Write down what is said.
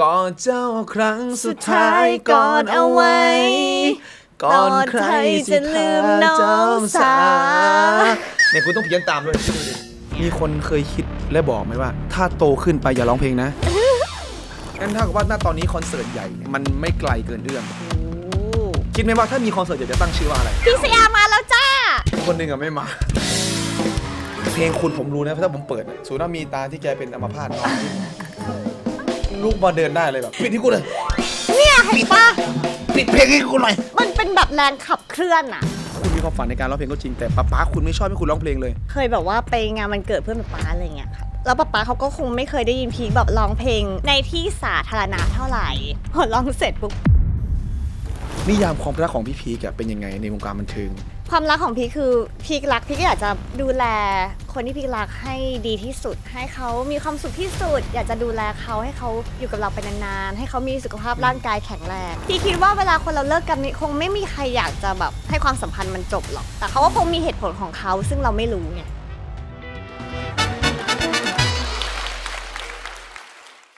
กอดเจ้าครั้งสุดท้ายก่อนเอาไว้ ก่อนใครจะลืมน้องสา เนี่ยคุณต้องเพี้ยนตามด้วยคิดดูดิมีคนเคยคิดและบอกไหมว่า ถ้าโตขึ้นไปอย่าร้องเพลงนะ งั้นถ้ากับว่าณตอนนี้คอนเสิร์ตใหญ่เนี่ยมันไม่ไกลเกินเอื้อมคิดไหมว่าถ้ามีคอนเสิร์ตใหญ่จะตั้งชื่อว่าอะไร พี่สยามมาแล้วจ้า คนหนึ่งอะไม่มา เพลงคุณผมรู้นะเพราะถ้าผมเปิดอะสูนามีตาที่แกเป็นอัมพาตนอน ลูกมาเดินได้เลยแบบปิดที่กูเลยเนี่ยเห็นปะปิดเพลงให้กูหน่อยมันเป็นแบบแรงขับเคลื่อนอะคุณมีความฝันในการร้องเพลงก็จริงแต่ป๊าป๊าคุณไม่ชอบให้คุณร้องเพลงเลย เคยแบบว่าไปงานวันเกิดเพื่อนป๊าป๊าอะไรเงี้ยค่ะแล้วป๊าป๊าเขาก็คงไม่เคยได้ยินพีคแบบร้องเพลงในที่สาธารณะเท่าไหร่พอร้องเสร็จปุ๊บ นิยามความรักของพี่พีกอะเป็นยังไงในวงการบันเทิง ความรักของพีคคือพีครักพีคอยากจะดูแลคนที่พีครักให้ดีที่สุด ให้เขามีความสุขที่สุด อยากจะดูแลเขาให้เขาอยู่กับเราไปนานๆให้เขามีสุขภาพร่างกายแข็งแรงพี่คิดว่าเวลาคนเราเลิกกันนี่คงไม่มีใครอยากจะแบบให้ความสัมพันธ์มันจบหรอก แต่เขาก็คงมีเหตุผลของเขาซึ่งเราไม่รู้ไง